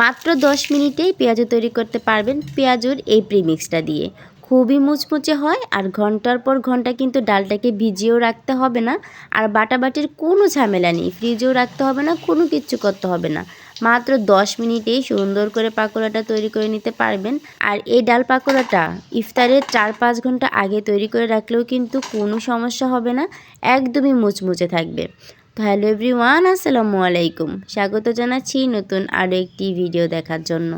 মাত্র দশ মিনিটেই পেঁয়াজু তৈরি করতে পারবেন পেঁয়াজুর এই প্রিমিক্সটা দিয়ে। খুবই মুচমুচে হয় আর ঘণ্টার পর ঘণ্টা কিন্তু ডালটাকে ভিজিয়েও রাখতে হবে না আর বাটাবাটির কোনো ঝামেলা নেই, ফ্রিজেও রাখতে হবে না, কোনো কিচ্ছু করতে হবে না। মাত্র দশ মিনিটেই সুন্দর করে পাকোড়াটা তৈরি করে নিতে পারবেন আর এই ডাল পাকোড়াটা ইফতারের চার পাঁচ ঘণ্টা আগে তৈরি করে রাখলেও কিন্তু কোনো সমস্যা হবে না, একদমই মুচমুচে থাকবে। তো হ্যালো এভরিওয়ান, আসসালামু আলাইকুম। স্বাগত জানাচ্ছি নতুন আরও একটি ভিডিও দেখার জন্য।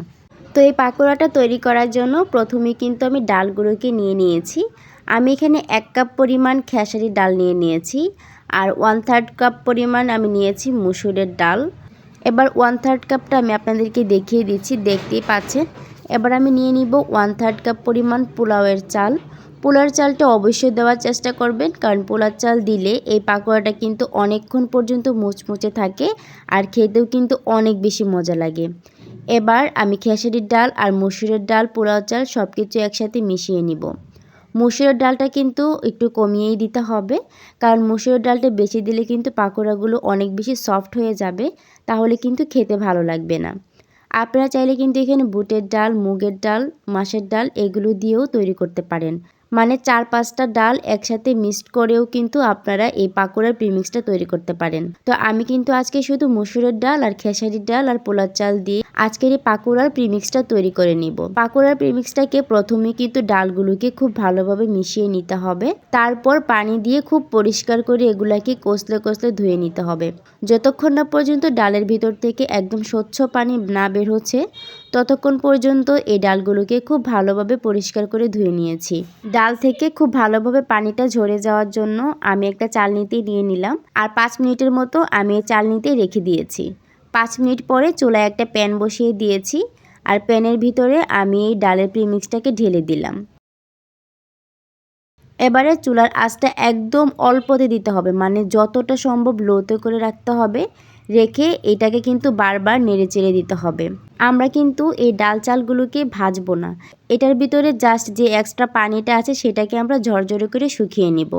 তো এই পাকোড়াটা তৈরি করার জন্য প্রথমে কিন্তু আমি ডালগুলোকে নিয়ে নিয়েছি। আমি এখানে এক কাপ পরিমাণ খেসারি ডাল নিয়ে নিয়েছি আর ওয়ান থার্ড কাপ পরিমাণ আমি নিয়েছি মুসুরের ডাল। এবার ওয়ান থার্ড কাপটা আমি আপনাদেরকে দেখিয়ে দিচ্ছি, দেখতেই পাচ্ছেন। এবার আমি নিয়ে নিব ওয়ান থার্ড কাপ পরিমাণ পোলাওয়ের চাল। পোলার চালটা অবশ্যই দেওয়ার চেষ্টা করবেন, কারণ পোলার চাল দিলে এই পাকোড়াটা কিন্তু অনেকক্ষণ পর্যন্ত মুচমুচে থাকে আর খেতেও কিন্তু অনেক বেশি মজা লাগে। এবার আমি খেসারির ডাল আর মসুরের ডাল, পোলাও চাল সব কিছু একসাথে মিশিয়ে নিব। মুসুরের ডালটা কিন্তু একটু কমিয়েই দিতে হবে, কারণ মুসুরের ডালটা বেশি দিলে কিন্তু পাকোড়াগুলো অনেক বেশি সফট হয়ে যাবে, তাহলে কিন্তু খেতে ভালো লাগবে না। আপনারা চাইলে কিন্তু এখানে বুটের ডাল, মুগের ডাল, মাছের ডাল এগুলো দিয়েও তৈরি করতে পারেন। মানে চার পাঁচটা ডাল একসাথে মিক্সড করেও কিন্তু আপনারা এই পাকোড়ার প্রিমিক্সটা তৈরি করতে পারেন। তো আমি কিন্তু আজকে শুধু মসুরের ডাল আর খেসারির ডাল আর পোলার চাল দিয়ে আজকের এই পাকোড়ার প্রিমিক্সটা তৈরি করে নিব। পাকোড়ার প্রিমিক্সটাকে প্রথমে কিন্তু ডালগুলোকে খুব ভালোভাবে মিশিয়ে নিতে হবে। তারপর পানি দিয়ে খুব পরিষ্কার করে এগুলাকে কষলে কষলে ধুয়ে নিতে হবে। যতক্ষণ না পর্যন্ত ডালের ভিতর থেকে একদম স্বচ্ছ পানি না বের হচ্ছে ততক্ষণ পর্যন্ত এই ডালগুলোকে খুব ভালোভাবে পরিষ্কার করে ধুয়ে নিয়েছি। ডাল থেকে খুব ভালোভাবে পানিটা ঝরে যাওয়ার জন্য আমি একটা চালনিতে নিয়ে নিলাম আর পাঁচ মিনিটের মতো আমি এই চালনিতে রেখে দিয়েছি। পাঁচ মিনিট পরে চুলায় একটা প্যান বসিয়ে দিয়েছি আর প্যানের ভিতরে আমি এই ডালের প্রিমিক্সটাকে ঢেলে দিলাম। এবারে চুলার আঁচটা একদম অল্পতে দিতে হবে মানে যতটা সম্ভব লোতে করে রাখতে হবে রেখে এটাকে কিন্তু বারবার নেড়ে চেড়ে দিতে হবে। আমরা কিন্তু এই ডাল চালগুলোকে ভাজবো না। এটার ভিতরে জাস্ট যে এক্সট্রা পানিটা আছে সেটাকে আমরা ঝরঝরে করে শুকিয়ে নিব।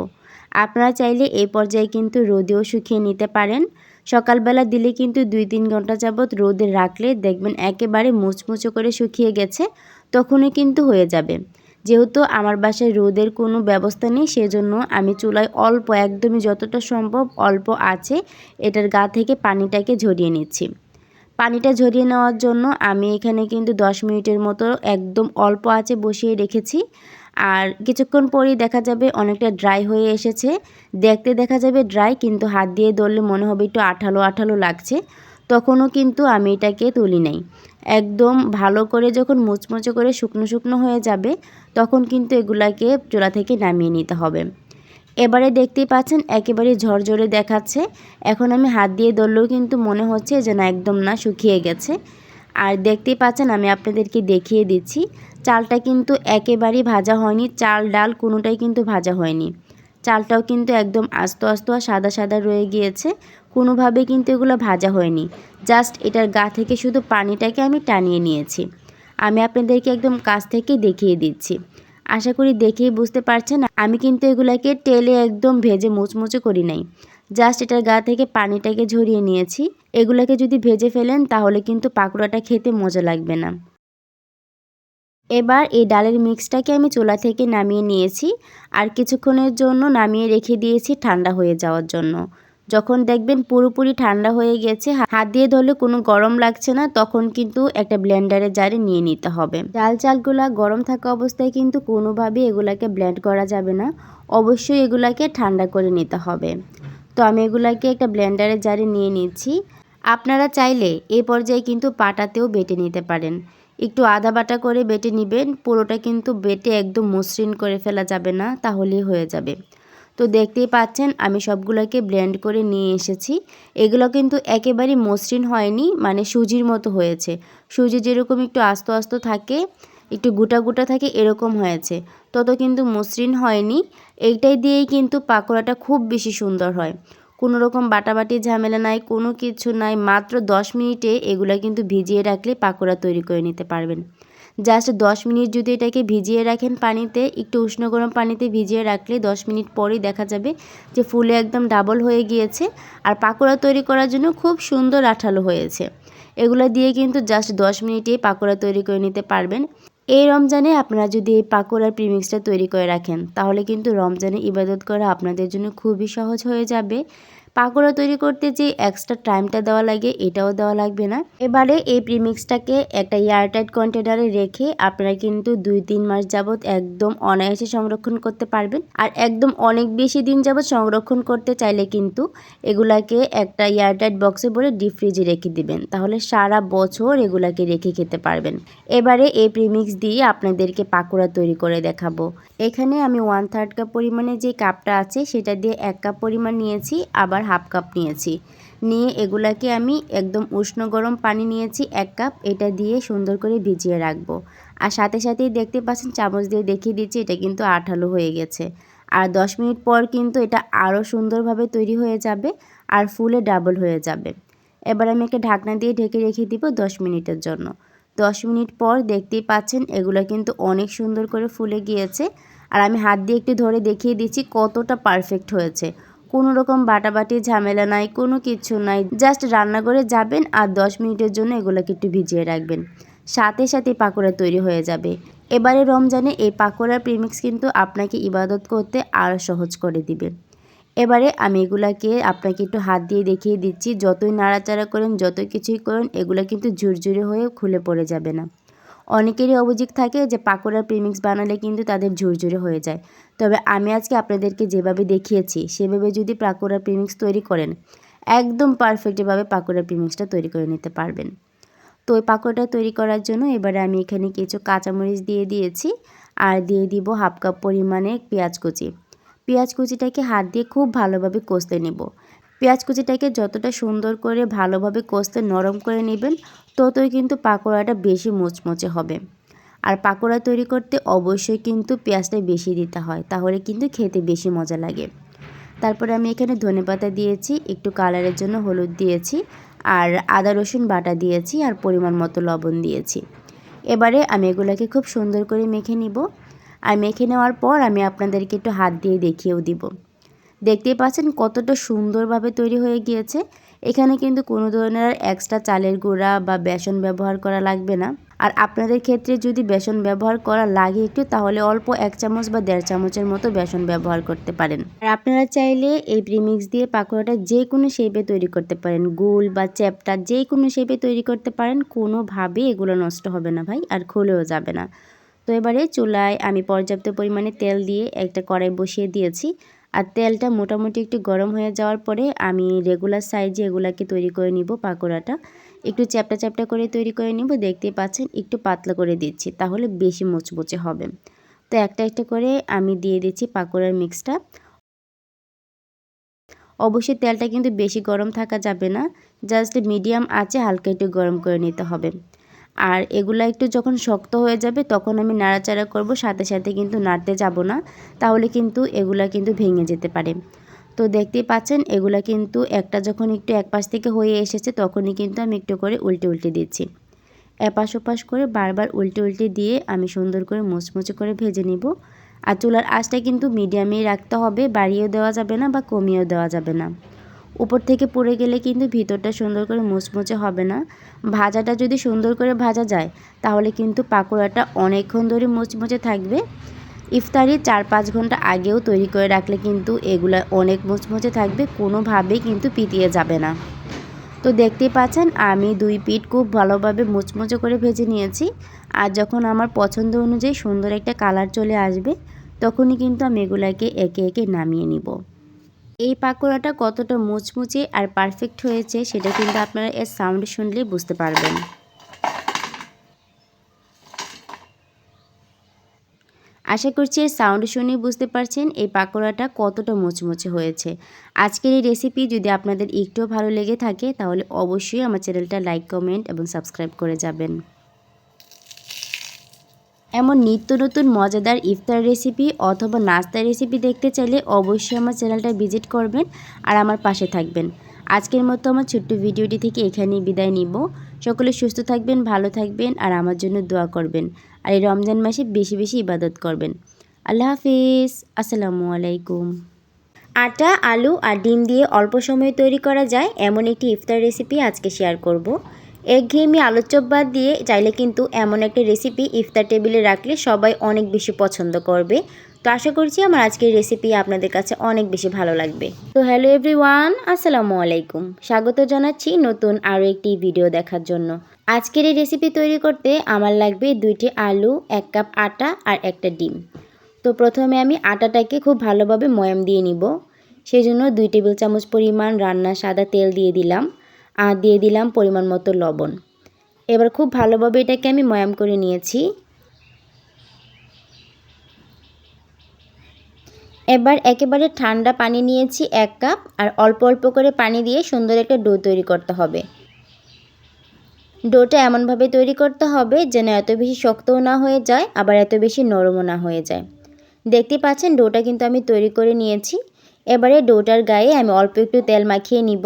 আপনারা চাইলে এই পর্যায়ে কিন্তু রোদেও শুকিয়ে নিতে পারেন। সকালবেলা দিলে কিন্তু দুই তিন ঘণ্টা যাবৎ রোদে রাখলে দেখবেন একেবারে মুচমুচো করে শুকিয়ে গেছে, তখনই কিন্তু হয়ে যাবে। যেহেতু আমার বাসায় রোদের কোনো ব্যবস্থা নেই, সেজন্য আমি চুলায় অল্প, একদমই যতটা সম্ভব অল্প আছে, এটার গা থেকে পানিটাকে ঝরিয়ে নিচ্ছি। পানিটা ঝরিয়ে নেওয়ার জন্য আমি এখানে কিন্তু দশ মিনিটের মতো একদম অল্প আছে বসিয়ে রেখেছি। আর কিছুক্ষণ পরেই দেখা যাবে অনেকটা ড্রাই হয়ে এসেছে। দেখতে দেখা যাবে ড্রাই, কিন্তু হাত দিয়ে ধরলে মনে হবে একটু আঠালো আঠালো লাগছে। তখনও কিন্তু আমি এটাকে তুলি নাই। একদম ভালো করে যখন মুচমুচে করে শুকনো শুকনো হয়ে যাবে তখন কিন্তু এগুলাকে চোলা থেকে নামিয়ে নিতে হবে। এবারে দেখতেই পাচ্ছেন একেবারে ঝরঝরে দেখাচ্ছে। এখন আমি হাত দিয়ে ধরলেও কিন্তু মনে হচ্ছে যে না একদম না শুকিয়ে গেছে। আর দেখতেই পাচ্ছেন আমি আপনাদেরকে দেখিয়ে দিচ্ছি, চালটা কিন্তু একেবারেই ভাজা হয়নি, চাল, ডাল কোনোটাই কিন্তু ভাজা হয়নি। চালটাও কিন্তু একদম আস্ত আস্ত আর সাদা সাদা রয়ে গিয়েছে, কোনোভাবে কিন্তু এগুলো ভাজা হয়নি। জাস্ট এটার গা থেকে শুধু পানিটাকে আমি টানিয়ে নিয়েছি। আমি আপনাদেরকে একদম কাছ থেকে দেখিয়ে দিচ্ছি। আশা করি দেখেই বুঝতে পারছেন, আমি কিন্তু এগুলাকে তেলে একদম ভেজে মুচমুচে করি নাই। জাস্ট এটার গা থেকে পানিটাকে ঝরিয়ে নিয়েছি। এগুলাকে যদি ভেজে ফেলেন, তাহলে কিন্তু পাকোড়াটা খেতে মজা লাগবে না। এবার এই ডালের মিক্সটাকে আমি চুলা থেকে নামিয়ে নিয়েছি। আর কিছুক্ষণের জন্য নামিয়ে রেখে দিয়েছি ঠান্ডা হয়ে যাওয়ার জন্য। যখন দেখবেন পুরোপুরি ঠান্ডা হয়ে গেছে হাত দিয়ে ধরলে কোনো গরম লাগছে না, তখন কিন্তু একটা ব্লেন্ডারে জারে নিয়ে নিতে হবে। ডাল চালগুলা গরম থাকা অবস্থায় কিন্তু কোনোভাবেই এগুলাকে ব্লেন্ড করা যাবে না। অবশ্যই এগুলাকে ঠান্ডা করে নিতে হবে। তো আমি এগুলাকে একটা ব্লেন্ডারে জারে নিয়ে নিচ্ছি। আপনারা চাইলে এই পর্যায়ে কিন্তু পাটাতেও বেটে নিতে পারেন। একটু আদা বাটা করে বেটে নেবেন, পুরোটা কিন্তু বেটে একদম মসৃণ করে ফেলা যাবে না, তাহলেই হয়ে যাবে। তো দেখতেই পাচ্ছেন, আমি সবগুলোকে ব্লেন্ড করে নিয়ে এসেছি। এগুলো কিন্তু একেবারেই মসৃণ হয়নি মানে সুজির মতো হয়েছে। সুজি যেরকম একটু আস্ত আস্ত থাকে, একটু গোটা গোটা থাকে, এরকম হয়েছে। তত কিন্তু মসৃণ হয়নি। এইটাই দিয়েই কিন্তু পাকোড়াটা খুব বেশি সুন্দর হয়। কোনো রকম বাটাবাটি ঝামেলা নাই, কোনো কিছু নাই। মাত্র দশ মিনিটে এগুলো কিন্তু ভিজিয়ে রাখলে পাকোড়া তৈরি করে নিতে পারবেন। জাস্ট দশ মিনিট যদি এটাকে ভিজিয়ে রাখেন পানিতে, একটু উষ্ণ গরম পানিতে ভিজিয়ে রাখলে দশ মিনিট পরেই দেখা যাবে যে ফুলে একদম ডাবল হয়ে গিয়েছে আর পাকোড়া তৈরি করার জন্য খুব সুন্দর আঠালো হয়েছে। এগুলো দিয়ে কিন্তু জাস্ট দশ মিনিটেই পাকোড়া তৈরি করে নিতে পারবেন। এই রমজানে আপনারা যদি এই পাকোড়ার প্রিমিক্সটা তৈরি করে রাখেন, তাহলে কিন্তু রমজানে ইবাদত করা আপনাদের জন্য খুবই সহজ হয়ে যাবে। পাকোড়া তৈরি করতে যে এক্সট্রা টাইমটা দেওয়া লাগে, এটাও দেওয়া লাগবে না। এবারে এই প্রিমিক্সটাকে একটা এয়ারটাইট কন্টেনারে রেখে আপনারা কিন্তু দুই তিন মাস যাবৎ একদম অনায়াসে সংরক্ষণ করতে পারবেন। আর একদম অনেক বেশি দিন যাবৎ সংরক্ষণ করতে চাইলে কিন্তু এগুলাকে একটা এয়ারটাইট বক্সে ভরে ডিপ ফ্রিজে রেখে দিবেন। তাহলে সারা বছর এগুলাকে রেখে খেতে পারবেন। এবারে এই প্রিমিক্স দিয়ে আপনাদেরকে পাকোড়া তৈরি করে দেখাবো। এখানে আমি ওয়ান থার্ড কাপ পরিমাণে যে কাপটা আছে, সেটা দিয়ে এক কাপ পরিমাণ নিয়েছি। আবার হাফ কাপ নিয়েছি। নিয়ে এগুলাকে আমি একদম উষ্ণ গরম পানি নিয়েছি এক কাপ, এটা দিয়ে সুন্দর করে ভিজিয়ে রাখব। আর সাথে সাথেই দেখতে পাচ্ছেন, চামচ দিয়ে দেখিয়ে দিচ্ছি, এটা কিন্তু আঠালো হয়ে গেছে। আর দশ মিনিট পর কিন্তু এটা আরও সুন্দরভাবে তৈরি হয়ে যাবে আর ফুলে ডাবল হয়ে যাবে। এবার আমি একটা ঢাকনা দিয়ে ঢেকে রেখে দিব দশ মিনিটের জন্য। দশ মিনিট পর দেখতেই পাচ্ছেন, এগুলো কিন্তু অনেক সুন্দর করে ফুলে গিয়েছে। আর আমি হাত দিয়ে একটু ধরে দেখিয়ে দিচ্ছি কতটা পারফেক্ট হয়েছে। কোনো রকম বাটাবাটি, ঝামেলা নাই, কোনো কিছু নাই। জাস্ট রান্না করে যাবেন আর দশ মিনিটের জন্য এগুলোকে একটু ভিজিয়ে রাখবেন। সাথে সাথে পাকোড়া তৈরি হয়ে যাবে। এবারে রমজানে এই পাকোড়ার প্রিমিক্স কিন্তু আপনাকে ইবাদত করতে আরও সহজ করে দিবে। এবারে আমি এগুলাকে আপনাকে একটু হাত দিয়ে দেখিয়ে দিচ্ছি। যতই নাড়াচাড়া করেন, যতই কিছুই করেন, এগুলো কিন্তু ঝুরঝুরে হয়ে খুলে পড়ে যাবে না। অনেকেরই অভিযোগ থাকে যে পাকোড়ার প্রিমিক্স বানালে কিন্তু তাদের ঝুরঝুরে হয়ে যায়। তবে আমি আজকে আপনাদেরকে যেভাবে দেখিয়েছি, সেভাবে যদি পাকোড়ার প্রিমিক্স তৈরি করেন, একদম পারফেক্টভাবে পাকোড়ার প্রিমিক্সটা তৈরি করে নিতে পারবেন। তো ওই পাকোড়াটা তৈরি করার জন্য এবারে আমি এখানে কিছু কাঁচামরিচ দিয়ে দিয়েছি আর দিয়ে দিব হাফ কাপ পরিমাণে পেঁয়াজ কুচি। পেঁয়াজ কুচিটাকে হাত দিয়ে খুব ভালোভাবে কষতে নেব। পেঁয়াজ কুচিটাকে যতটা সুন্দর করে ভালোভাবে কষতে নরম করে নেবেন, ততই কিন্তু পাকোড়াটা বেশি মুচমুচে হবে। আর পাকোড়া তৈরি করতে অবশ্যই কিন্তু পেঁয়াজটা বেশি দিতে হয়, তাহলে কিন্তু খেতে বেশি মজা লাগে। তারপরে আমি এখানে ধনেপাতা দিয়েছি, একটু কালারের জন্য হলুদ দিয়েছি, আর আদা, রসুন বাটা দিয়েছি, আর পরিমাণ মতো লবণ দিয়েছি। এবারে আমি এগুলোকে খুব সুন্দর করে মেখে নিব। আর মেখে নেওয়ার পর আমি আপনাদেরকে একটু হাত দিয়ে দেখিয়েও দিব। দেখতেই পাচ্ছেন কতটা সুন্দরভাবে তৈরি হয়ে গিয়েছে। এখানে কিন্তু কোনো ধরনের এক্সট্রা চালের গুঁড়া বা বেসন ব্যবহার করা লাগবে না। আর আপনাদের ক্ষেত্রে যদি বেসন ব্যবহার করা লাগে একটু, তাহলে অল্প এক চামচ বা দেড় চামচের মতো বেসন ব্যবহার করতে পারেন। আর আপনারা চাইলে এই প্রিমিক্স দিয়ে পাকোড়াটা যে কোনো শেপে তৈরি করতে পারেন। গোল বা চ্যাপটা যে কোনো শেপে তৈরি করতে পারেন। কোনোভাবেই এগুলো নষ্ট হবে না ভাই, আর খুলেও যাবে না। তো এবারে চুলায় আমি পর্যাপ্ত পরিমাণে তেল দিয়ে একটা কড়াই বসিয়ে দিয়েছি। আর তেলটা মোটামুটি একটু গরম হয়ে যাওয়ার পরে আমি রেগুলার সাইজে এগুলাকে তৈরি করে নিব পাকোড়াটা। একটু চ্যাপটা চ্যাপটা করে তৈরি করে নিব, দেখতেই পাচ্ছেন একটু পাতলা করে দিচ্ছি, তাহলে বেশি মুচমুচে হবে। তো একটা একটা করে আমি দিয়ে দিচ্ছি পাকোড়ার মিক্সটা অবশ্যই তেলটা কিন্তু বেশি গরম থাকা যাবে না জাস্ট মিডিয়াম আছে হালকা একটু গরম করে নিতে হবে। আর এগুলো একটু যখন শক্ত হয়ে যাবে, তখন আমি নাড়াচাড়া করব, সাথে সাথে কিন্তু নাড়তে যাব না, তাহলে কিন্তু এগুলা কিন্তু ভেঙে যেতে পারে। তো দেখতেই পাচ্ছেন, এগুলা কিন্তু একটা যখন একটু এক পাশ থেকে হয়ে এসেছে, তখনই কিন্তু আমি একটু করে উল্টে উল্টে দিচ্ছি। এপাশ ওপাশ করে বারবার উল্টে উল্টে দিয়ে আমি সুন্দর করে মুচমুচে করে ভেজে নিব। আর চুলার আঁচটা কিন্তু মিডিয়ামেই রাখতে হবে, বাড়িয়েও দেওয়া যাবে না বা কমিয়েও দেওয়া যাবে না। উপর থেকে পড়ে গেলে কিন্তু ভিতরটা সুন্দর করে মুচমুচে হবে না। ভাজাটা যদি সুন্দর করে ভাজা যায়, তাহলে কিন্তু পাকোড়াটা অনেকক্ষণ ধরে মুচমুচে থাকবে। ইফতারি চার পাঁচ ঘণ্টা আগেও তৈরি করে রাখলে কিন্তু এগুলো অনেক মুচমুচে থাকবে, কোনোভাবেই কিন্তু পিটিয়ে যাবে না। তো দেখতেই পাচ্ছেন, আমি দুই পিঠ খুব ভালোভাবে মুচমুচে করে ভেজে নিয়েছি। আর যখন আমার পছন্দ অনুযায়ী সুন্দর একটা কালার চলে আসবে, তখনই কিন্তু আমি এগুলাকে একে একে নামিয়ে নিব। এই পাকোড়াটা কতটা মুচমুচে আর পারফেক্ট হয়েছে সেটা কিন্তু আপনারা এর সাউন্ড শুনলেই বুঝতে পারবেন। আশা করছি এর সাউন্ড শুনেই বুঝতে পারছেন এই পাকোড়াটা কতটা মুচমুচে হয়েছে। আজকের এই রেসিপি যদি আপনাদের একটুও ভালো লেগে থাকে তাহলে অবশ্যই আমার চ্যানেলটা লাইক কমেন্ট এবং সাবস্ক্রাইব করে যাবেন। এমন নিত্য নতুন মজাদার ইফতার রেসিপি অথবা নাস্তার রেসিপি দেখতে চাইলে অবশ্যই আমার চ্যানেলটা ভিজিট করবেন আর আমার পাশে থাকবেন। আজকের মতো আমার ছোট্ট ভিডিওটি থেকে এখানেই বিদায় নিব। সকলে সুস্থ থাকবেন, ভালো থাকবেন আর আমার জন্য দোয়া করবেন আর এই রমজান মাসে বেশি বেশি ইবাদত করবেন। আল্লাহ হাফিজ। আসসালামু আলাইকুম। আটা, আলু আর ডিম দিয়ে অল্প সময়ে তৈরি করা যায় এমন একটি ইফতার রেসিপি আজকে শেয়ার করব। একঘেয়েমি আলুর চপ বাদ দিয়ে চাইলে কিন্তু এমন একটা রেসিপি ইফতার টেবিলে রাখলে সবাই অনেক বেশি পছন্দ করবে। তো আশা করছি আমার আজকের রেসিপি আপনাদের কাছে অনেক বেশি ভালো লাগবে। তো হ্যালো এভরিওয়ান আসসালামু আলাইকুম। স্বাগত জানাচ্ছি নতুন আরও একটি ভিডিও দেখার জন্য। আজকের এই রেসিপি তৈরি করতে আমার লাগবে দুইটি আলু, এক কাপ আটা আর একটা ডিম। তো প্রথমে আমি আটাটাকে খুব ভালোভাবে ময়াম দিয়ে নিব। সেই জন্য দুই টেবিল চামচ পরিমাণ রান্না সাদা তেল দিয়ে দিলাম। আর দিয়ে দিলাম পরিমাণ মতো লবণ। এবার খুব ভালোভাবে এটাকে আমি ময়াম করে নিয়েছি। এবার একেবারে ঠান্ডা পানি নিয়েছি এক কাপ আর অল্প অল্প করে পানি দিয়ে সুন্দর একটা ডো তৈরি করতে হবে। ডোটা এমনভাবে তৈরি করতে হবে যেন এত বেশি শক্তও না হয়ে যায়, আবার এত বেশি নরমও না হয়ে যায়। দেখতে পাচ্ছেন ডোটা কিন্তু আমি তৈরি করে নিয়েছি। এবারে ডোটার গায়ে আমি অল্প একটু তেল মাখিয়ে নিব।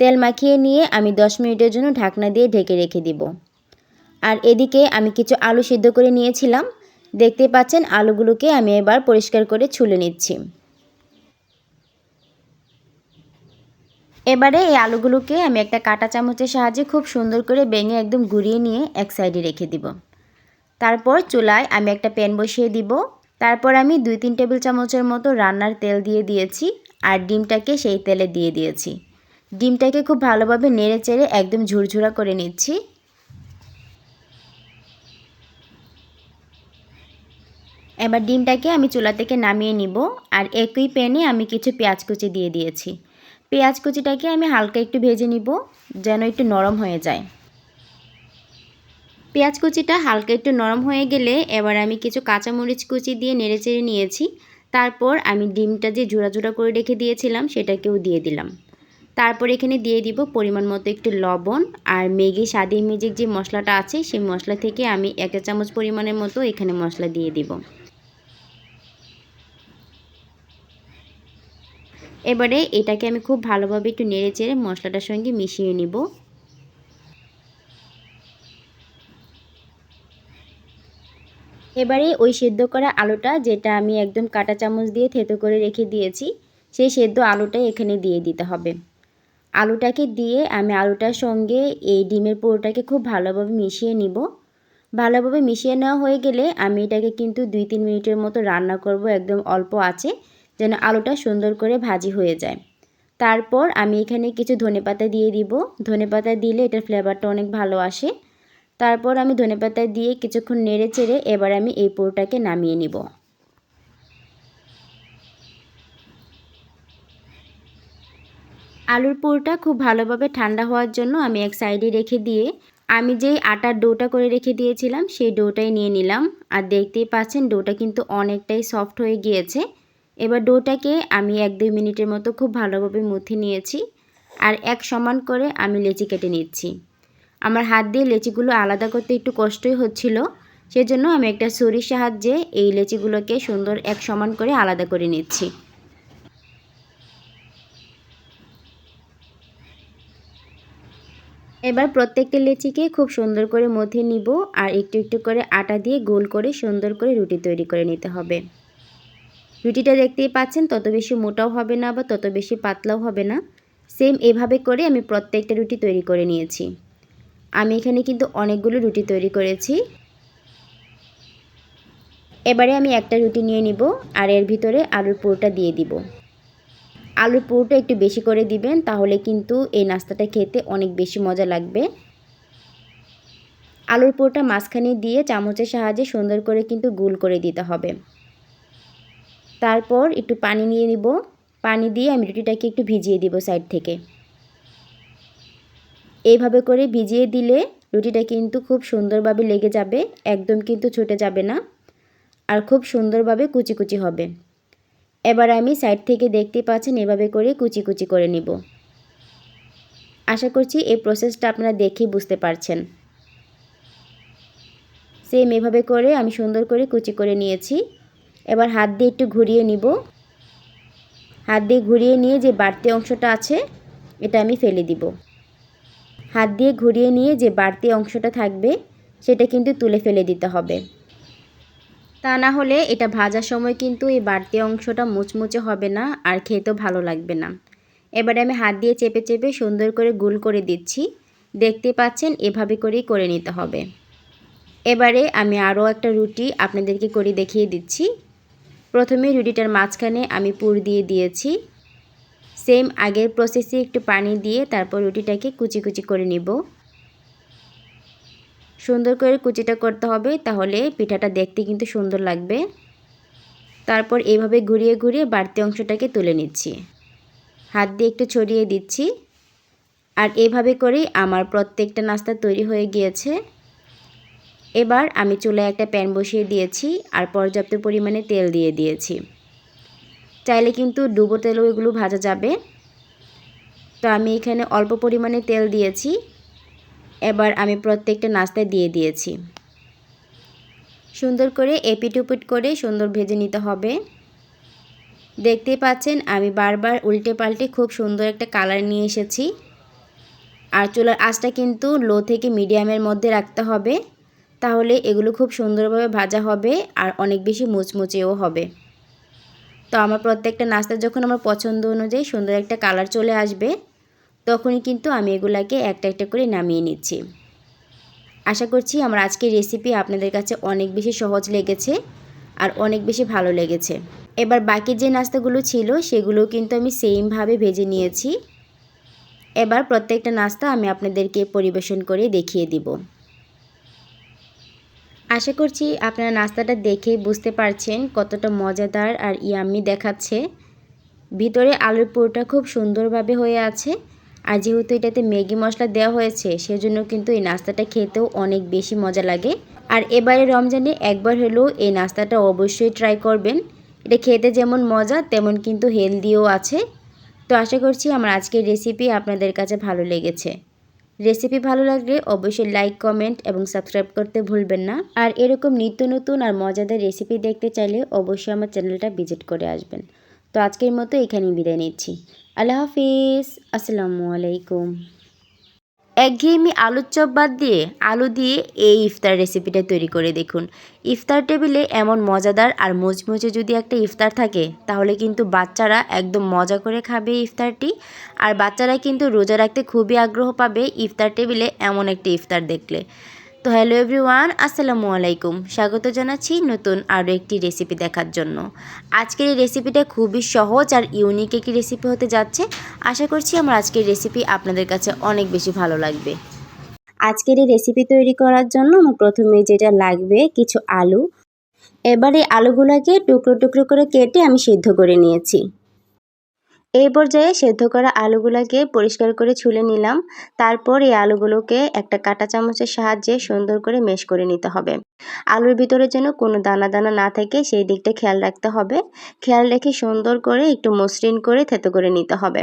তেল মাখিয়ে নিয়ে আমি 10 মিনিটের জন্য ঢাকনা দিয়ে ঢেকে রেখে দিব। আর এদিকে আমি কিছু আলু সিদ্ধ করে নিয়েছিলাম। দেখতে পাচ্ছেন আলুগুলোকে আমি এবার পরিষ্কার করে ছুলে নিচ্ছি। এবারে এই আলুগুলোকে আমি একটা কাটা চামচের সাহায্যে খুব সুন্দর করে বেঙে একদম গুঁড়িয়ে নিয়ে এক সাইডে রেখে দিব। তারপর চুলায় আমি একটা প্যান বসিয়ে দিব। তারপর আমি দুই তিন টেবিল চামচের মতো রান্নার তেল দিয়ে দিয়েছি। আর ডিমটাকে সেই তেলে দিয়ে দিয়েছি। ডিমটাকে খুব ভালোভাবে নেড়ে চেড়ে একদম ঝুরঝুরা করে নিচ্ছি। এবার ডিমটাকে আমি চুলা থেকে নামিয়ে নিব আর একই প্যানে আমি কিছু পেঁয়াজ কুচি দিয়ে দিয়েছি। পেঁয়াজ কুচিটাকে আমি হালকা একটু ভেজে নিব যেন একটু নরম হয়ে যায়। পেঁয়াজ কুচিটা হালকা একটু নরম হয়ে গেলে এবার আমি কিছু কাঁচামরিচ কুচি দিয়ে নেড়েচেড়ে নিয়েছি। তারপর আমি ডিমটা যে জোড়া জোড়া করে রেখে দিয়েছিলাম সেটাকেও দিয়ে দিলাম। তারপর এখানে দিয়ে দিব পরিমাণ মতো একটু লবণ আর ম্যাগি স্বাদি মিজিক যে মশলাটা আছে, সেই মশলা থেকে আমি এক চামচ পরিমাণের মতো এখানে মশলা দিয়ে দিব। এবারে এটাকে আমি খুব ভালোভাবে একটু নেড়ে চেড়ে মশলাটার সঙ্গে মিশিয়ে নিব। এবারে ওই সেদ্ধ করা আলুটা যেটা আমি একদম কাটা চামচ দিয়ে থেতো করে রেখে দিয়েছি, সেই সেদ্ধ আলুটাই এখানে দিয়ে দিতে হবে। আলুটাকে দিয়ে আমি আলুটার সঙ্গে এই ডিমের পুরোটাকে খুব ভালোভাবে মিশিয়ে নিব। ভালোভাবে মিশিয়ে নেওয়া হয়ে গেলে আমি এটাকে কিন্তু দুই তিন মিনিটের মতো রান্না করব, একদম অল্প আছে, যেন আলুটা সুন্দর করে ভাজি হয়ে যায়। তারপর আমি এখানে কিছু ধনেপাতা দিয়ে দিব। ধনেপাতা দিলে এটার ফ্লেভারটা অনেক ভালো আসে। তারপর আমি ধনেপাতা দিয়ে কিছুক্ষণ নেড়ে চেড়ে এবার আমি এই পুরোটাকে নামিয়ে নিব। আলুর পুরোটা খুব ভালোভাবে ঠান্ডা হওয়ার জন্য আমি এক সাইডে রেখে দিয়ে, আমি যেই আটার ডোটা করে রেখে দিয়েছিলাম, সেই ডোটাই নিয়ে নিলাম। আর দেখতেই পাচ্ছেন, ডোটা কিন্তু অনেকটাই সফট হয়ে গিয়েছে। এবার ডোটাকে আমি এক দুই মিনিটের মতো খুব ভালোভাবে মুথে নিয়েছি আর এক সমান করে আমি লেচি কেটে নিচ্ছি। আমার হাত দিয়ে লেচিগুলো আলাদা করতে একটু কষ্টই হচ্ছিল, সেজন্য আমি একটা ছুরির সাহায্যে এই লেচিগুলোকে সুন্দর এক সমান করে আলাদা করে নিচ্ছি। এবার প্রত্যেকটা লেচিকে খুব সুন্দর করে মধ্যে নিব আর একটু একটু করে আটা দিয়ে গোল করে সুন্দর করে রুটি তৈরি করে নিতে হবে। রুটিটা দেখতেই পাচ্ছেন, তত বেশি মোটাও হবে না বা তত বেশি পাতলাও হবে না। সেম এভাবে করে আমি প্রত্যেকটা রুটি তৈরি করে নিয়েছি। আমি এখানে কিন্তু অনেকগুলো রুটি তৈরি করেছি। এবারে আমি একটা রুটি নিয়ে নিব আর এর ভিতরে আলুর পুরোটা দিয়ে দিব। আলুর পুরোটা একটু বেশি করে দিবেন, তাহলে কিন্তু এই নাস্তাটা খেতে অনেক বেশি মজা লাগবে। আলুর পুরোটা মাঝখানে দিয়ে চামচের সাহায্যে সুন্দর করে কিন্তু গুল করে দিতে হবে। তারপর একটু পানি নিয়ে নিব। পানি দিয়ে আমি রুটিটাকে একটু ভিজিয়ে দিব সাইড থেকে। এইভাবে করে ভিজিয়ে দিলে রুটিটা কিন্তু খুব সুন্দরভাবে লেগে যাবে, একদম কিন্তু ছুটে যাবে না। আর খুব সুন্দরভাবে কুচি কুচি হবে। এবার আমি সাইড থেকে দেখতে পাচ্ছেন, এভাবে করে কুচি কুচি করে নিব। আশা করছি এই প্রসেসটা আপনারা দেখেই বুঝতে পারছেন। সেম এভাবে করে আমি সুন্দর করে কুচি করে নিয়েছি। এবার হাত দিয়ে একটু ঘুরিয়ে নিব। হাত দিয়ে ঘুরিয়ে নিয়ে যে বাড়তি অংশটা আছে, এটা আমি ফেলে দিব। হাত দিয়ে ঘুরিয়ে নিয়ে যে বাড়তি অংশটা থাকবে, সেটা কিন্তু তুলে ফেলে দিতে হবে। তা না হলে এটা ভাজার সময় কিন্তু এই বাড়তি অংশটা মুচমুচে হবে না আর খেতেও ভালো লাগবে না। এবারে আমি হাত দিয়ে চেপে চেপে সুন্দর করে গুল করে দিচ্ছি। দেখতে পাচ্ছেন, এভাবে করেই করে নিতে হবে। এবারে আমি আরও একটা রুটি আপনাদেরকে করে দেখিয়ে দিচ্ছি। প্রথমে রুটিটার মাঝখানে আমি পুর দিয়ে দিয়েছি। সেম আগের প্রসেসে একটু পানি দিয়ে তারপর রুটিটাকে কুচি কুচি করে নিব। সুন্দর করে কুচিটা করতে হবে, তাহলে পিঠাটা দেখতে কিন্তু সুন্দর লাগবে। তারপর এইভাবে ঘুরিয়ে ঘুরিয়ে বাড়তি অংশটাকে তুলে নিচ্ছি। হাত দিয়ে একটু ছড়িয়ে দিচ্ছি। আর এভাবে করেই আমার প্রত্যেকটা নাস্তা তৈরি হয়ে গিয়েছে। এবার আমি চুলায় একটা প্যান বসিয়ে দিয়েছি আর পর্যাপ্ত পরিমাণে তেল দিয়ে দিয়েছি। চাইলে কিন্তু ডুবো তেলও এগুলো ভাজা যাবে। তো আমি এখানে অল্প পরিমাণে তেল দিয়েছি। এবার আমি প্রত্যেকটা নাস্তায় দিয়ে দিয়েছি। সুন্দর করে এপিট উপিট করে সুন্দর ভেজে নিতে হবে। দেখতে পাচ্ছেন, আমি বারবার উল্টে পাল্টে খুব সুন্দর একটা কালার নিয়ে এসেছি। আর চুলার আঁচটা কিন্তু লো থেকে মিডিয়ামের মধ্যে রাখতে হবে। তাহলে এগুলো খুব সুন্দরভাবে ভাজা হবে আর অনেক বেশি মুচমুচেও হবে। তো আমার প্রত্যেকটা নাস্তা যখন আমার পছন্দ অনুযায়ী সুন্দর একটা কালার চলে আসবে। তখনই কিন্তু আমি এগুলাকে একটা একটা করে নামিয়ে নিচ্ছি। আশা করছি আমার আজকের রেসিপি আপনাদের কাছে অনেক বেশি সহজ লেগেছে আর অনেক বেশি ভালো লেগেছে। এবার বাকি যে নাস্তাগুলো ছিল সেগুলো কিন্তু আমি সেমভাবে ভেজে নিয়েছি। এবার প্রত্যেকটা নাস্তা আমি আপনাদেরকে পরিবেশন করে দেখিয়ে দিব। আশা করছি আপনারা নাস্তাটা দেখেই বুঝতে পারছেন কতটা মজাদার আর ইয়াম্মি দেখাচ্ছে। ভিতরে আলুর পুরোটা খুব সুন্দরভাবে হয়ে আছে। আর যেহেতু এটাতে ম্যাগি মশলা দেওয়া হয়েছে, সেজন্য কিন্তু এই নাস্তাটা খেতেও অনেক বেশি মজা লাগে। আর এবারে রমজানে একবার হলেও এই নাস্তাটা অবশ্যই ট্রাই করবেন। এটা খেতে যেমন মজা, তেমন কিন্তু হেলদিও আছে। তো আশা করছি আমার আজকের রেসিপি আপনাদের কাছে ভালো লেগেছে। রেসিপি ভালো লাগলে অবশ্যই লাইক কমেন্ট এবং সাবস্ক্রাইব করতে ভুলবেন না। আর এরকম নিত্য নতুন আর মজাদার রেসিপি দেখতে চাইলে অবশ্যই আমার চ্যানেলটা ভিজিট করে আসবেন। তো আজকের মতো এখানেই বিদায় নিচ্ছি। আল্লাহ হাফিজ, আসসালামু আলাইকুম। একঘেয়েমি আলুর চপ বাদ দিয়ে আলু দিয়ে এই ইফতার রেসিপিটা তৈরি করে দেখুন। ইফতার টেবিলে এমন মজাদার আর মুচমুচে যদি একটা ইফতার থাকে, তাহলে কিন্তু বাচ্চারা একদম মজা করে খাবে ইফতারটি। আর বাচ্চারা কিন্তু রোজা রাখতে খুবই আগ্রহ পাবে ইফতার টেবিলে এমন একটি ইফতার দেখলে। তো হ্যালো এভরিওয়ান, আসসালামু আলাইকুম। স্বাগত জানাচ্ছি নতুন আরও একটি রেসিপি দেখার জন্য। আজকের এই রেসিপিটা খুবই সহজ আর ইউনিক একটি রেসিপি হতে যাচ্ছে। আশা করছি আমার আজকের রেসিপি আপনাদের কাছে অনেক বেশি ভালো লাগবে। আজকের এই রেসিপি তৈরি করার জন্য আমার প্রথমে যেটা লাগবে, কিছু আলু। এবারে আলুগুলোকে টুকরো টুকরো করে কেটে আমি সিদ্ধ করে নিয়েছি। এই পর্যায়ে সেদ্ধ করা আলুগুলোকে পরিষ্কার করে ছুলে নিলাম। তারপর এই আলুগুলোকে একটা কাঁটা চামচের সাহায্যে সুন্দর করে মেশ করে নিতে হবে। আলুর ভিতরে যেন কোনো দানা দানা না থাকে সেই দিকটা খেয়াল রাখতে হবে। খেয়াল রেখে সুন্দর করে একটু মসৃণ করে থেতো করে নিতে হবে।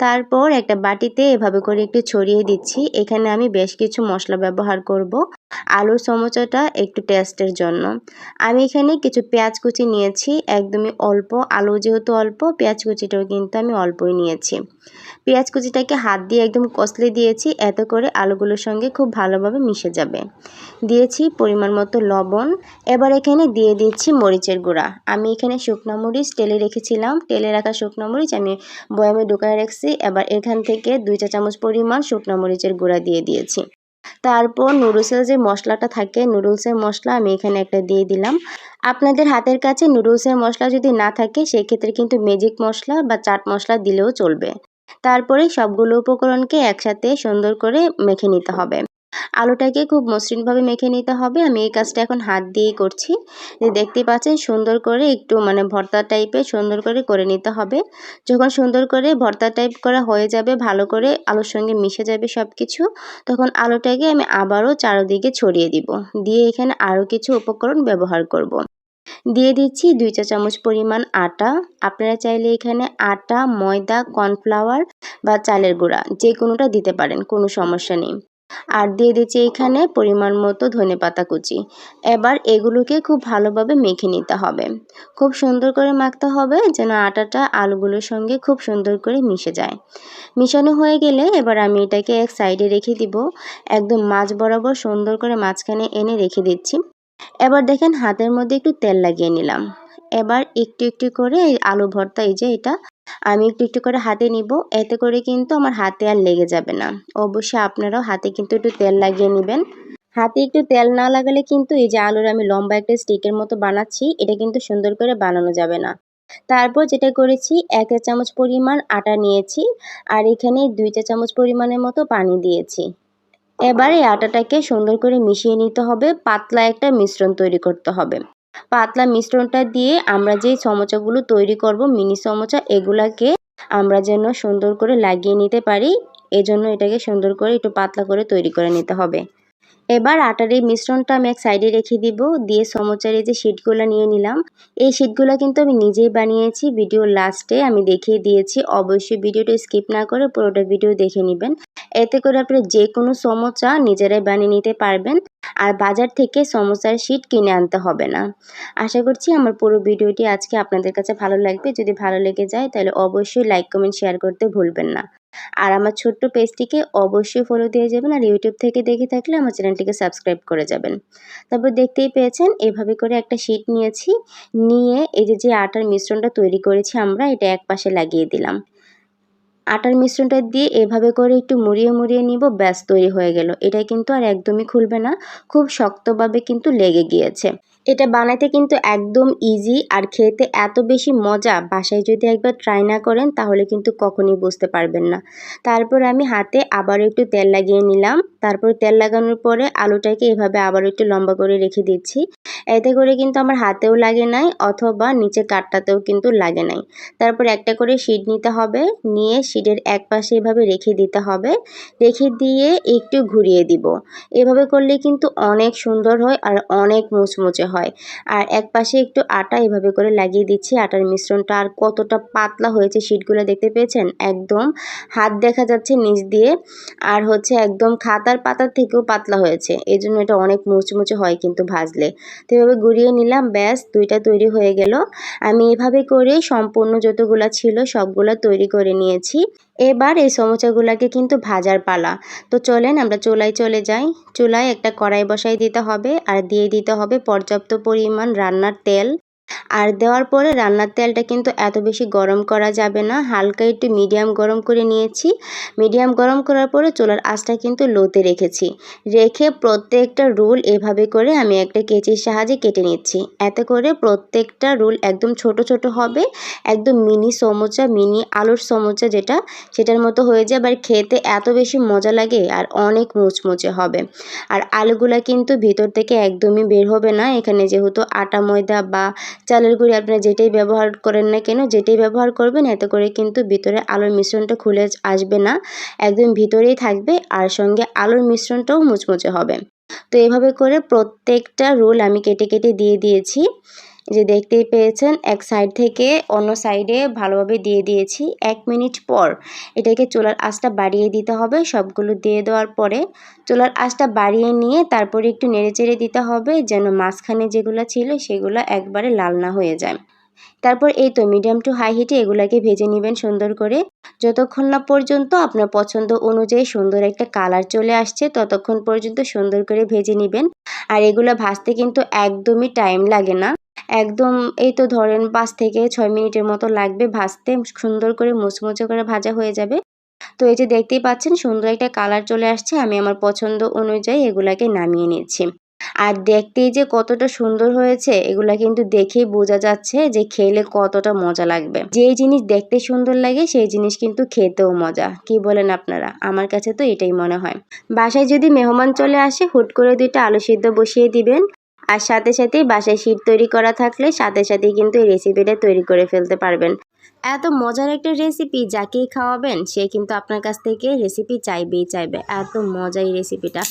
তারপর একটা বাটিতে এভাবে করে একটু ছড়িয়ে দিচ্ছি। এখানে আমি বেশ কিছু মশলা ব্যবহার করব। আলুর সমোচাটা একটু টেস্টের জন্য। আমি এখানে কিছু পেঁয়াজ কুচি নিয়েছি। একদমই অল্প। আলু যেহেতু অল্প, পেঁয়াজ কুচিটাও কিন্তু আমি অল্পই নিয়েছি। পেঁয়াজ কুচিটাকে হাত দিয়ে একদম কষলে দিয়েছি, এত করে আলুগুলোর সঙ্গে খুব ভালোভাবে মিশে যাবে। দিয়েছি পরিমাণ মতো লবণ। এবার এখানে দিয়ে দিচ্ছি মরিচের গুঁড়া। আমি এখানে শুকনো মরিচ, তেলে রেখেছিলাম। তেলে রাখা শুকনো মরিচ আমি বয়ামে ঢুকায় রাখছি। এবার এখান থেকে দুই চা চামচ পরিমাণ শুকনো মরিচের গুঁড়া দিয়ে দিয়েছি। তারপর নুডলসের যে মশলাটা থাকে, নুডলসের মশলা আমি এখানে একটা দিয়ে দিলাম। আপনাদের হাতের কাছে নুডলসের মশলা যদি না থাকে, সেক্ষেত্রে কিন্তু ম্যাজিক মশলা বা চাট মশলা দিলেও চলবে। তারপরে সবগুলো উপকরণকে একসাথে সুন্দর করে মেখে নিতে হবে। আলুটাকে খুব মসৃণভাবে মেখে নিতে হবে। আমি এই কাজটা এখন হাত দিয়েই করছি। যে দেখতে পাচ্ছেন সুন্দর করে একটু মানে ভর্তা টাইপের সুন্দর করে করে নিতে হবে। যখন সুন্দর করে ভর্তা টাইপ করা হয়ে যাবে, ভালো করে আলুর সঙ্গে মিশে যাবে সব কিছু তখন আলুটাকে আমি আবারও চারোদিকে ছড়িয়ে দিব। দিয়ে এখানে আরও কিছু উপকরণ ব্যবহার করব। দিয়ে দিচ্ছি দুই চা চামচ পরিমাণ আটা। আপনারা চাইলে এখানে আটা, ময়দা, কর্নফ্লাওয়ার বা চালের গুঁড়া যে কোনোটা দিতে পারেন, কোনো সমস্যা নেই। আর দিয়ে দিচ্ছি এখানে পরিমাণ মতো ধনে পাতা কুচি। এবার এগুলোকে খুব ভালোভাবে মেখে নিতে হবে। খুব সুন্দর করে মাখতে হবে যেন আটাটা আলুগুলোর সঙ্গে খুব সুন্দর করে মিশে যায়। মিশানো হয়ে গেলে এবার আমি এটাকে এক সাইডে রেখে দিব। একদম মাছ বরাবর সুন্দর করে মাঝখানে এনে রেখে দিচ্ছি। এবার দেখেন হাতের মধ্যে একটু তেল লাগিয়ে নিলাম। এবার একটু একটু করে আলু ভর্তা, এই যে এটা, আমি একটু একটু করে হাতে নিব। এতে করে কিন্তু আমার হাতে আর লেগে যাবে না। অবশ্যই আপনারাও হাতে কিন্তু একটু তেল লাগিয়ে নেবেন। হাতে একটু তেল না লাগালে কিন্তু এই যে আলুর আমি লম্বা একটা স্টিকের মতো বানাচ্ছি, এটা কিন্তু সুন্দর করে বানানো যাবে না। তারপর যেটা করেছি, এক চামচ পরিমাণ আটা নিয়েছি, আর এখানে দুই চা চামচ পরিমাণের মতো পানি দিয়েছি। এবার আটাটাকে সুন্দর করে মিশিয়ে নিতে হবে, পাতলা একটা মিশ্রণ তৈরি করতে হবে। পাতলা মিশ্রণটা দিয়ে আমরা যেই সমোচাগুলো তৈরি করব, মিনি সমোচা এগুলাকে আমরা যেন সুন্দর করে লাগিয়ে নিতে পারি, এজন্য এটাকে সুন্দর করে একটু পাতলা করে তৈরি করে নিতে হবে। এবার আটার এই মিশ্রণটা আমি এক সাইডে রেখে দিব, দিয়ে সমোচার যে শিটগুলো নিয়ে নিলাম। এই শিটগুলো কিন্তু আমি নিজেই বানিয়েছি ভিডিও লাস্টে আমি দেখিয়ে দিয়েছি। অবশ্যই ভিডিওটা স্কিপ না করে পুরোটা ভিডিও দেখে নেবেন। এতে করে আপনারা যে কোনো সমোচা নিজেরাই বানিয়ে নিতে পারবেন, আর বাজার থেকে সমোসার শিট কিনে আনতে হবে না। আশা করছি আমার পুরো ভিডিওটি আজকে আপনাদের কাছে ভালো লাগবে। যদি ভালো লেগে যায় তাহলে অবশ্যই লাইক কমেন্ট শেয়ার করতে ভুলবেন না। আর আমার ছোট্ট পেজটিকে অবশ্যই ফলো দিয়ে যাবেন আর ইউটিউব থেকে দেখে থাকলে আমার চ্যানেলটিকে সাবস্ক্রাইব করে যাবেন। তারপর দেখতেই পেয়েছেন, এভাবে করে একটা শিট নিয়েছি, নিয়ে এই যে যে আটার মিশ্রণটা তৈরি করেছি আমরা, এটা এক পাশে লাগিয়ে দিলাম। আটার মিশ্রণটা দিয়ে এভাবে করে একটু মুড়িয়ে মুড়িয়ে নিব, ব্যাস তৈরি হয়ে গেল। এটা কিন্তু আর একদমই খুলবে না, খুব শক্তভাবে কিন্তু লেগে গিয়েছে। এটা বানাইতে কিন্তু একদম ইজি আর খেতে এত বেশি মজা, বাসায় যদি একবার ট্রাই না করেন তাহলে কিন্তু কখনই বুঝতে পারবেন না। তারপর আমি হাতে আবার একটু তেল লাগিয়ে নিলাম। তারপর তেল লাগানোর পরে আলুটাকে এভাবে আবার একটু লম্বা করে রেখে দিচ্ছি। এতে করে কিন্তু আমার হাতেও লাগে নাই অথবা নিচে কাঠটাতেও কিন্তু লাগে নাই। তারপর একটা করে শিট নিতে হবে। নিয়ে শিটের এক পাশে এভাবে রেখে দিতে হবে। রেখে দিয়ে একটু ঘুরিয়ে দিব। এভাবে করলে কিন্তু অনেক সুন্দর হয় আর অনেক মুচমুচে হয়। আর এক পাশে একটু আটা এভাবে করে লাগিয়ে দিচ্ছি। আটার মিশ্রণটা আর কতটা পাতলা হয়েছে শিটগুলো দেখতে পেয়েছেন? একদম হাত দেখা যাচ্ছে নিচ দিয়ে। আর হচ্ছে একদম খাতার পাতার থেকেও পাতলা হয়েছে। এই জন্য এটা অনেক মুচমুচে হয় কিন্তু ভাজলে। তো এভাবে গুড়িয়ে নিলাম, ব্যাস দুইটা তৈরি হয়ে গেল। আমি এভাবে করে সম্পূর্ণ যতগুলা ছিল সবগুলা তৈরি করে নিয়েছি। এবার এই সমোচাগুলোকে কিন্তু ভাজার পালা। তো চলেন আমরা চুলায় চলে যাই। চুলায় একটা কড়াই বসাই দিতে হবে আর দিয়ে দিতে হবে পর্যাপ্ত পরিমাণ রান্নার তেল। আর দেওয়ার পরে রান্নার তেলটা কিন্তু এত বেশি গরম করা যাবে না। হালকা একটু মিডিয়াম গরম করে নিয়েছি। মিডিয়াম গরম করার পরে চুলার আঁচটা কিন্তু লোতে রেখেছি। রেখে প্রত্যেকটা রুল এভাবে করে আমি একটা কেচির সাহায্যে কেটে নিচ্ছি। এতে করে প্রত্যেকটা রুল একদম ছোট ছোট হবে। একদম মিনি সমোচা, মিনি আলুর সমোচা যেটা, সেটার মতো হয়ে যায় আর খেতে এত বেশি মজা লাগে আর অনেক মুচমুচে হবে। আর আলুগুলা কিন্তু ভিতর থেকে একদমই বের হবে না। এখানে যেহেতু আটা ময়দা বা চালের গুঁড়ি আপনারা যেটাই ব্যবহার করেন না কেন, যেটাই ব্যবহার করবেন, এতে করে কিন্তু ভিতরে আলুর মিশ্রণটা খুলে আসবে না। একদম ভিতরেই থাকবে আর সঙ্গে আলুর মিশ্রণটাও মুচমুচে হবে। তো এভাবে করে প্রত্যেকটা রোল আমি কেটে কেটে দিয়ে দিয়েছি। যে দেখতেই পেয়েছেন, এক সাইড থেকে অন্য সাইডে ভালোভাবে দিয়ে দিয়েছি। এক মিনিট পর এটাকে চুলার আঁচটা বাড়িয়ে দিতে হবে। সবগুলো দিয়ে দেওয়ার পরে চুলার আঁচটা বাড়িয়ে নিয়ে তারপরে একটু নেড়েচেড়ে দিতে হবে যেন মাঝখানে যেগুলো ছিল সেগুলো একবারে লাল না হয়ে যায়। তারপর এই তো মিডিয়াম টু হাই হিটে এগুলাকে ভেজে নেবেন সুন্দর করে। যতক্ষণ না পর্যন্ত আপনার পছন্দ অনুযায়ী সুন্দর একটা কালার চলে আসছে, ততক্ষণ পর্যন্ত সুন্দর করে ভেজে নেবেন। আর এগুলো ভাজতে কিন্তু একদমই টাইম লাগে না। একদম এই তো ধরেন পাঁচ থেকে ছয় মিনিটের মতো লাগবে ভাজতে, সুন্দর করে মুচমুচে করে ভাজা হয়ে যাবে। তো এই যে দেখতেই পাচ্ছেন সুন্দর একটা কালার চলে আসছে, আমি আমার পছন্দ অনুযায়ী এগুলাকে নামিয়ে নিচ্ছি। আর দেখতেই যে কতটা সুন্দর হয়েছে, এগুলা কিন্তু দেখেই বোঝা যাচ্ছে যে খেলে কতটা মজা লাগবে। যেই জিনিস দেখতে সুন্দর লাগে, সেই জিনিস কিন্তু খেতেও মজা। কি বলেন আপনারা? আমার কাছে তো এটাই মনে হয়। বাসায় যদি মেহমান চলে আসে, হুট করে দুইটা আলু সিদ্ধ বসিয়ে দিবেন। আর সাথে সাথে বাসায় শীত তৈরি করা থাকলে সাথে সাথেই কিন্তু এই রেসিপিটা তৈরি করে ফেলতে পারবেন। এত মজার একটা রেসিপি যাকেই খাওয়াবেন, সে কিন্তু আপনার কাছ থেকে রেসিপি চাইবেই চাইবে। এত মজা এই রেসিপিটা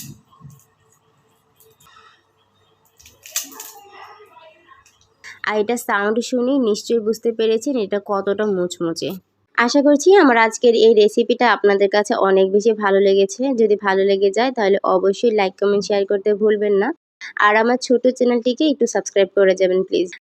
আর এটা সাউন্ড শুনেই নিশ্চয়ই বুঝতে পেরেছেন এটা কতটা মুচমুচে। আশা করছি আমার আজকের এই রেসিপিটা আপনাদের কাছে অনেক বেশি ভালো লেগেছে। যদি ভালো লেগে যায় তাহলে অবশ্যই লাইক কমেন্ট শেয়ার করতে ভুলবেন না। আর আমার ছোট চ্যানেলটিকে একটু সাবস্ক্রাইব করে যাবেন প্লিজ